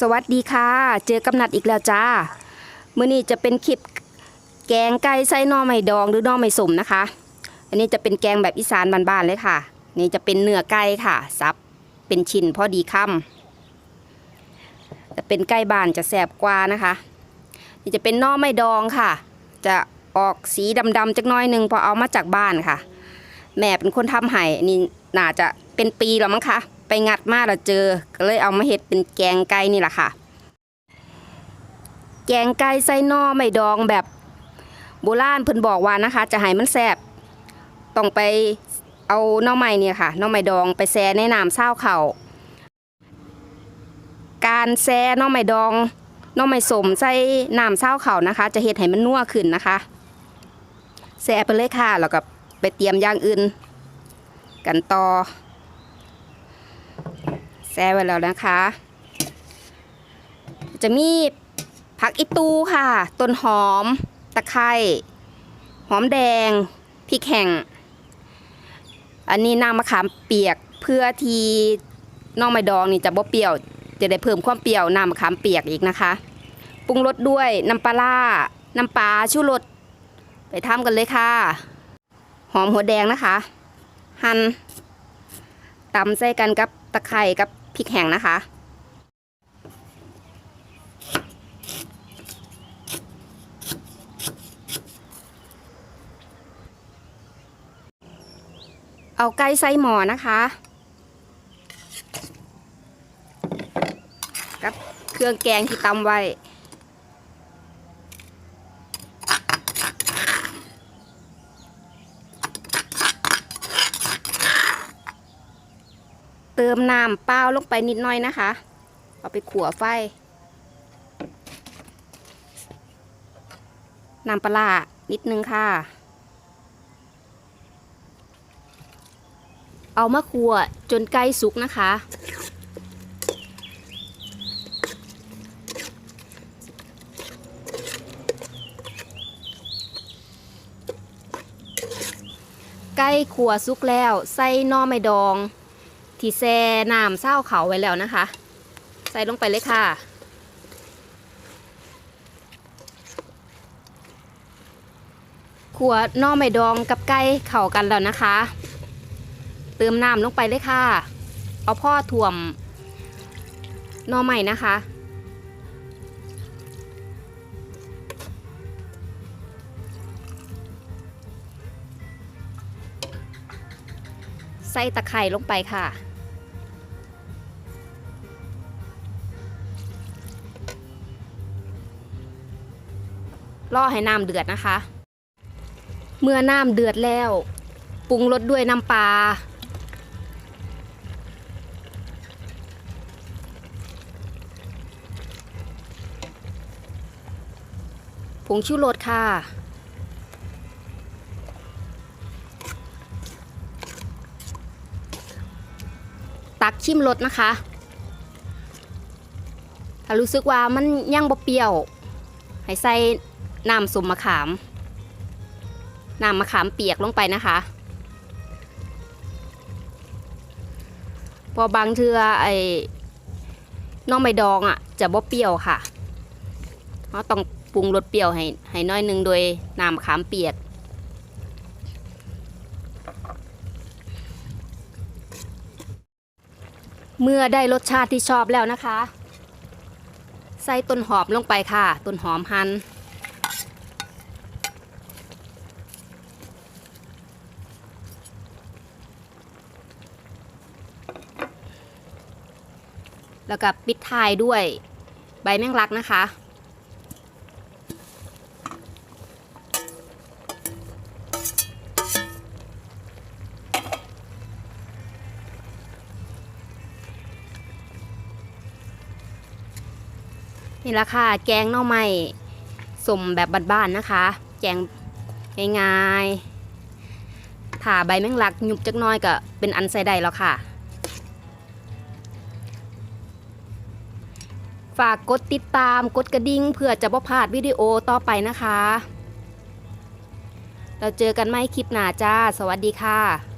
สวัสดีค่ะ เจอกับนัดอีกแล้วจ้ามื้อนี้จะเป็นคลิปแกงไก่ไส้นอไม้ดองหรือนอไม้สมนะคะ อันนี้จะเป็นแกงแบบอีสานบ้านๆเลยค่ะ นี่จะเป็นเนื้อไก่ค่ะซับเป็นชิ้นพอดีคำแต่เป็นไก่บานจะแสบกว่านะคะ นี่จะเป็นนอไม้ดองค่ะ จะออกสีดำๆจักน้อยหนึงพอเอามาจากบ้านค่ะ แม่เป็นคนทำให้นี่น่าจะเป็นปีแล้วมั้งคะ งัดมาแล้วเจอ ก็เลยเอามาเฮ็ดเป็นแกงไก่นี่แหละค่ะ แกงไก่ใส่นอไม่ดองแบบโบราณเพิ่นบอกว่านะคะ จะให้มันแซ่บต้องไปเอาน่อไม้เนี่ยค่ะน่อไม้ดองไปแช่ในน้ำเศร้าเข่าการแช่น่อไม้ดองน่อไม้สมใส่น้ำเศร้าเข่านะคะ จะเฮ็ดให้มันนัวขึ้นนะคะแช่ไปเลยค่ะแล้วก็ไปเตรียมอย่างอื่น กันต่อ แช่ไว้แล้วนะคะ จะมีผักอีตูค่ะ ต้นหอม ตะไคร้หอมแดงพริกแห้งอันนี้น้ำมะขามเปียกเพื่อที่น้องไม้ดองนี่จะบ่เปรี้ยว จะได้เพิ่มความเปรี้ยวน้ำมะขามเปียกอีกนะคะปรุงรสด้วยน้ำปลาร้าน้ำปลาชูรสไปทำกันเลยค่ะ หอมหัวแดงนะคะ หั่นตำใส่กันกับตะไคร้กับ พริกแห้งนะคะ เอาไก่ใส่หมอนะคะ กับเครื่องแกงที่ตำไว้ เติมน้ำเปล่าลงไปนิดหน่อยนะคะ เอาไปขัวไฟ น้ำปลานิดนึงค่ะ เอามาคั่วจนไก่สุกนะคะไก่ขั่วสุกแล้ว ใส่น่อไม้ดอง ที่แช่น้ำเศร้าเขาไว้แล้วนะคะ ใส่ลงไปเลยค่ะ ขวหน่อไม้ดองกับไก่เข้ากันแล้วนะคะ เติมน้ำลงไปเลยค่ะ เอาพ่อถ่วมหน่อไม้นะคะใส่ตะไคร่ลงไปค่ะ รอให้น้ำเดือดนะคะ เมื่อน้ำเดือดแล้ว ปรุงรสด้วยน้ำปลาผงชูรสค่ะ ตักชิมรสนะคะ ถ้ารู้สึกว่ามันยังบ่เปรี้ยว ให้ใส่ น้ำส้มมะขามน้ำมะขามเปียกลงไปนะคะพอบางเทือไอ้น้องใบดองอะ จะบ่เปรี้ยวค่ะเราต้องปรุงรสเปรี้ยวให้ให้น้อยหนึงโดยน้ำมะขามเปียก เมื่อได้รสชาติที่ชอบแล้วนะคะ ใส่ต้นหอมลงไปค่ะ ต้นหอมหั่น แล้วก็ปิดท้ายด้วยใบแมงลักนะคะ นี่ละค่ะ แกงน่อไม้สมแบบบ้านๆนะคะ แกงง่ายๆผ่าใบแมงลักหยุบจักน้อยก็เป็นอันใส่ได้แล้วค่ะ ฝากกดติดตามกดกระดิ่งเพื่อจะบ่พลาดวิดีโอต่อไปนะคะ เราเจอกันไม่คลิปหน้าจ้า สวัสดีค่ะ